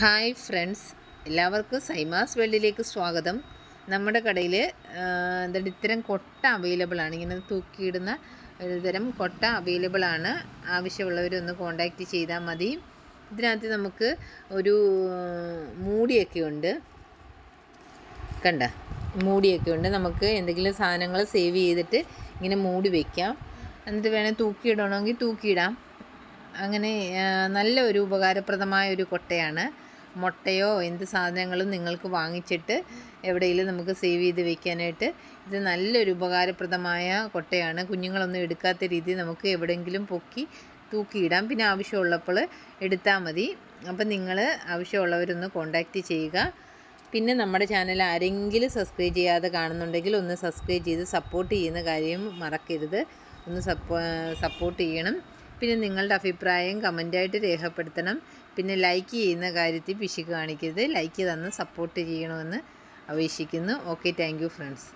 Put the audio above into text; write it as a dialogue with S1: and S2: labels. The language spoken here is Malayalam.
S1: Hi friends. എല്ലാവർക്കും സൈമാസ് വേൾഡിലേക്ക് സ്വാഗതം. നമ്മുടെ കടയിൽ എന്താണ് ഇത്തരം കൊട്ട അവൈലബിൾ ആണ്. ഇങ്ങനെ തൂക്കിയിടുന്ന ഒരുതരം കൊട്ട അവൈലബിൾ ആണ്. ആവശ്യമുള്ളവരൊന്ന് കോണ്ടാക്റ്റ് ചെയ്താൽ മതി. ഇതിനകത്ത് നമുക്ക് ഒരു മൂടിയൊക്കെ ഉണ്ട്. കണ്ട? മൂടിയൊക്കെ ഉണ്ട്. നമുക്ക് എന്തെങ്കിലും സാധനങ്ങൾ സേവ് ചെയ്തിട്ട് ഇങ്ങനെ മൂടി വയ്ക്കാം എന്നിട്ട് വേണേൽ തൂക്കിയിടണമെങ്കിൽ തൂക്കിയിടാം. അങ്ങനെ നല്ല ഒരു ഉപകാരപ്രദമായ ഒരു കൊട്ടയാണ്. മുട്ടയോ എന്ത് സാധനങ്ങളും നിങ്ങൾക്ക് വാങ്ങിച്ചിട്ട് എവിടെയെങ്കിലും നമുക്ക് സേവ് ചെയ്ത് വെക്കാനായിട്ട് ഇത് നല്ലൊരു ഉപകാരപ്രദമായ കൊട്ടയാണ്. കുഞ്ഞുങ്ങളൊന്നും എടുക്കാത്ത രീതി നമുക്ക് എവിടെയെങ്കിലും പൊക്കി തൂക്കിയിടാം. പിന്നെ ആവശ്യമുള്ളപ്പോൾ എടുത്താൽ മതി. അപ്പം നിങ്ങൾ ആവശ്യമുള്ളവരൊന്ന് കോണ്ടാക്റ്റ് ചെയ്യുക. പിന്നെ നമ്മുടെ ചാനൽ ആരെങ്കിലും സബ്സ്ക്രൈബ് ചെയ്യാതെ കാണുന്നുണ്ടെങ്കിൽ ഒന്ന് സബ്സ്ക്രൈബ് ചെയ്ത് സപ്പോർട്ട് ചെയ്യുന്ന കാര്യം മറക്കരുത്. ഒന്ന് സപ്പോ സപ്പോർട്ട് ചെയ്യണം. പിന്നെ നിങ്ങളുടെ അഭിപ്രായം കമന്റായിട്ട് രേഖപ്പെടുത്തണം. പിന്നെ ലൈക്ക് ചെയ്യുന്ന കാര്യത്തിൽ പിശുക്ക് കാണിക്കരുത്. ലൈക്ക് തന്ന് സപ്പോർട്ട് ചെയ്യണമെന്ന് അപേക്ഷിക്കുന്നു. Okay thank friends